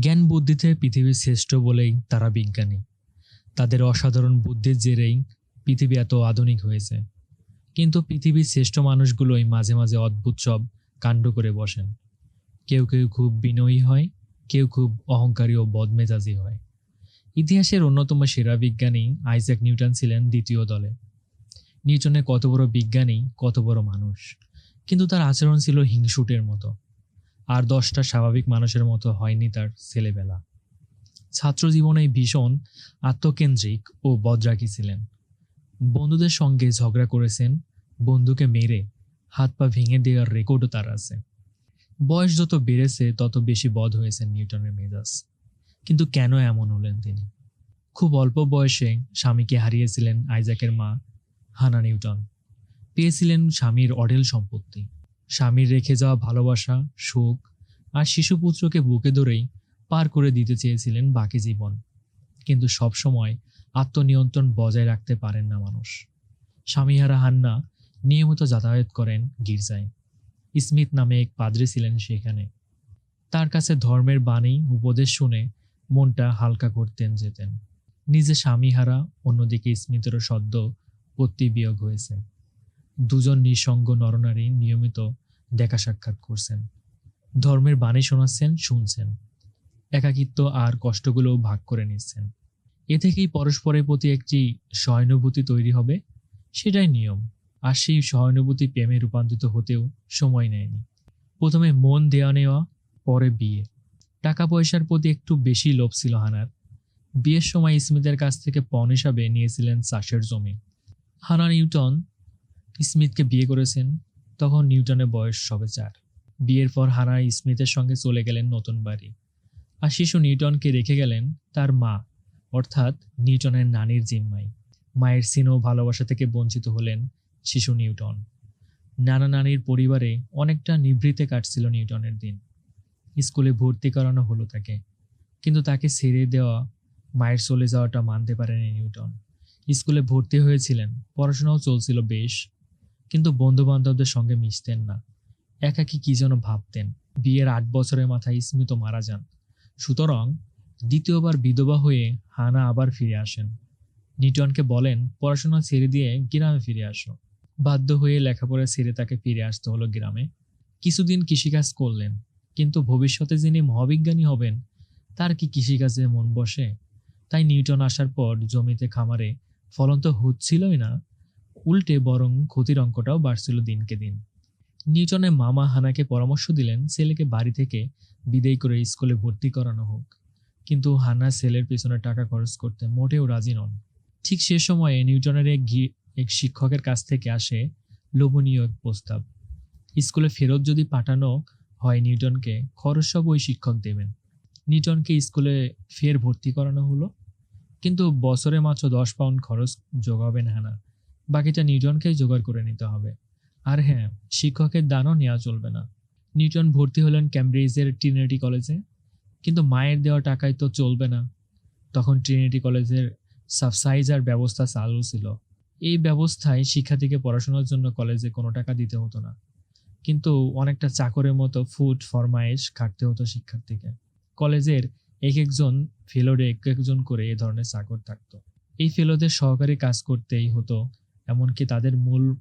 জ্ঞান বুদ্ধিতে পৃথিবীর শ্রেষ্ঠ বলেই তারা বিজ্ঞানী। তাদের অসাধারণ বুদ্ধির জেরেই পৃথিবী এত আধুনিক হয়েছে। কিন্তু পৃথিবীর শ্রেষ্ঠ মানুষগুলোই মাঝে মাঝে অদ্ভুত সব কাণ্ড করে বসেন। কেউ কেউ খুব বিনয়ী হয়, কেউ খুব অহংকারী ও বদমেজাজি হয়। ইতিহাসের অন্যতম সেরা বিজ্ঞানী আইজ্যাক নিউটন ছিলেন দ্বিতীয় দলে। নিউটনের কত বড় বিজ্ঞানী, কত বড় মানুষ। কিন্তু তার আচরণ ছিল হিংসুটের মতো। আর দশটা স্বাভাবিক মানুষের মতো হয়নি তার ছেলেবেলা। ছাত্র জীবনে ভীষণ আত্মকেন্দ্রিক ও বদরাগী ছিলেন। বন্ধুদের সঙ্গে ঝগড়া করেছেন, বন্ধুকে মেরে হাত পা ভেঙে দেওয়ার রেকর্ডও তার আছে। বয়স যত বেড়েছে, তত বেশি বধ হয়েছেন নিউটনের মেজাজ। কিন্তু কেন এমন হলেন তিনি? খুব অল্প বয়সে স্বামীকে হারিয়েছিলেন আইজাকের মা হানা নিউটন। পেয়েছিলেন স্বামীর অডেল সম্পত্তি। স্বামীর রেখে যাওয়া ভালোবাসা, শোক আর শিশুপুত্রকে বুকে ধরেই পার করে দিতে চেয়েছিলেন বাকি জীবন। কিন্তু সবসময় আত্মনিয়ন্ত্রণ বজায় রাখতে পারেন না মানুষ। স্বামীহারা হান্না নিয়মিত যাতায়াত করেন গির্জায়। স্মিথ নামে এক পাদ্রী ছিলেন সেখানে। তার কাছে ধর্মের বাণী, উপদেশ শুনে মনটা হালকা করতেন যেতেন। নিজে স্বামীহারা অন্যদিকে স্মিথেরও সদ্য পত্নী বিয়োগ হয়েছে। দুজন নিঃসঙ্গ নরনারী নিয়মিত দেখা সাক্ষাৎ করছেন। ধর্মের বাণী শোনাচ্ছেন, শুনছেন। একাকিত্ব আর কষ্টগুলো ভাগ করে নিচ্ছেন। এ থেকেই পরস্পরের প্রতি একটি সহানুভূতি তৈরি হবে, সেটাই নিয়ম। আর সেই সহানুভূতি প্রেমে রূপান্তরিত হতেও সময় নেয়নি। প্রথমে মন দেওয়া নেওয়া, পরে বিয়ে। টাকা পয়সার প্রতি একটু বেশি লোভ ছিল হানার। বিয়ের সময় স্মিথের কাছ থেকে পণ হিসাবে নিয়েছিলেন চাষের জমি। হানা নিউটন স্মিথকে বিয়ে করেছেন তখন নিউটনের বয়স সবে চার। বিয়ের পর হানা স্মিথের সঙ্গে চলে গেলেন নতুন বাড়ি। আর শিশু নিউটনকে রেখে গেলেন তার মা, অর্থাৎ নিউটনের নানির জিম্মাই। মায়ের স্নেহ ভালোবাসা থেকে বঞ্চিত হলেন শিশু নিউটন। নানা নানির পরিবারে অনেকটা নিভৃতে কাটছিল নিউটনের দিন। স্কুলে ভর্তি করানো হলো তাকে। কিন্তু তাকে ছেড়ে দেওয়া, মায়ের চলে যাওয়াটা মানতে পারেনি নিউটন। স্কুলে ভর্তি হয়েছিলেন, পড়াশোনাও চলছিল বেশ কিন্তু বন্ধু বান্ধবদের সঙ্গে মিশতেন না। একাকি কি যেন ভাবতেন, বিয়ের আট বছরের মাথায় স্মিত মারা যান। সুতরাং দ্বিতীয়বার বিধবা হয়ে হানা আবার ফিরে আসেন। নিউটনকে বলেন, পড়াশোনা ছেড়ে দিয়ে গ্রামে ফিরে আসো। বাধ্য হয়ে লেখাপড়া ছেড়ে তাকে ফিরে আসতে হলো গ্রামে। কিছুদিন কৃষিকাজ করলেন, কিন্তু ভবিষ্যতে যিনি মহাবিজ্ঞানী হবেন, তার কি কৃষিকাজে মন বসে? তাই নিউটন আসার পর জমিতে খামারে ফলন তো হচ্ছিলই না। উল্টে বরং ক্ষতির অঙ্কটাও বাড়ছিল দিনকে দিন। নিউটনের মামা হানাকে পরামর্শ দিলেন ছেলেকে বাড়ি থেকে বিদেয় করে স্কুলে ভর্তি করানো হোক। কিন্তু হানা ছেলের পেছনে টাকা খরচ করতে মোটেও রাজি নন। ঠিক সে সময়ে নিউটনের এক এক শিক্ষকের কাছ থেকে আসে লোভনীয় এক প্রস্তাব। স্কুলে ফেরত যদি পাঠানো হয় নিউটনকে, খরচ সব ওই শিক্ষক দেবেন। নিউটনকে স্কুলে ফের ভর্তি করানো হলো। কিন্তু বছরে মাত্র দশ পাউন্ড খরচ যোগাবেন হানা। বাকিটা নিউটনকেই জোগাড় করে নিতে হবে। আর হ্যাঁ শিক্ষকের দানও নেওয়া চলবে না। নিউটন ভর্তি হলেন ক্যামব্রিজের ট্রিনিটি কলেজে। কিন্তু মায়ের দেওয়া টাকায় তো চলবে না। তখন ট্রিনিটি কলেজের সাবসাইজার ব্যবস্থা চালু ছিল। এই ব্যবস্থায় শিক্ষার্থীকে পড়াশোনার জন্য কলেজে কোনো টাকা দিতে হতো না। কিন্তু অনেকটা চাকরের মতো ফুড ফরমায়েশ খাটতে হতো শিক্ষার্থীকে। কলেজের এক একজন ফেলোরে এক একজন করে এ ধরনের চাকর থাকতো। এই ফেলোদের সহকারী কাজ করতেই হতো এমনকি তাদের মূল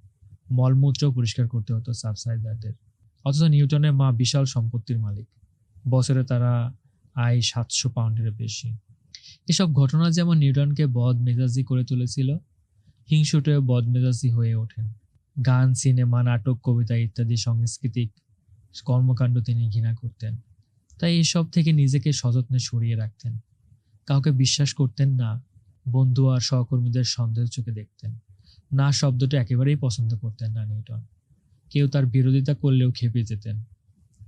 মলমূত্র পরিষ্কার করতে হতো সাবসাইজারদের। অথচ নিউটনের মা বিশাল সম্পত্তির মালিক। বছরে তারা আয় সাতশো পাউন্ডের বেশি। এসব ঘটনা যেমন নিউটনকে বদ মেজাজি করে তুলেছিল, হিংসুটে বদ মেজাজি হয়ে ওঠেন। গান, সিনেমা, নাটক, কবিতা ইত্যাদি সাংস্কৃতিক কর্মকাণ্ড তিনি ঘৃণা করতেন। তাই এসব থেকে নিজেকে সযত্নে সরিয়ে রাখতেন। কাউকে বিশ্বাস করতেন না। বন্ধু আর সহকর্মীদের সন্দেহ চোখে দেখতেন। না শব্দটা একেবারেই পছন্দ করতেন না নিউটন। কেউ তার বিরোধিতা করলেও খেপে যেতেন।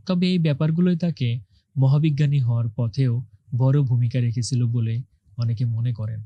তবে এই ব্যাপারগুলোই তাকে মহাবিজ্ঞানী হওয়ার পথেও বড় ভূমিকা রেখেছিল বলে অনেকে মনে করেন।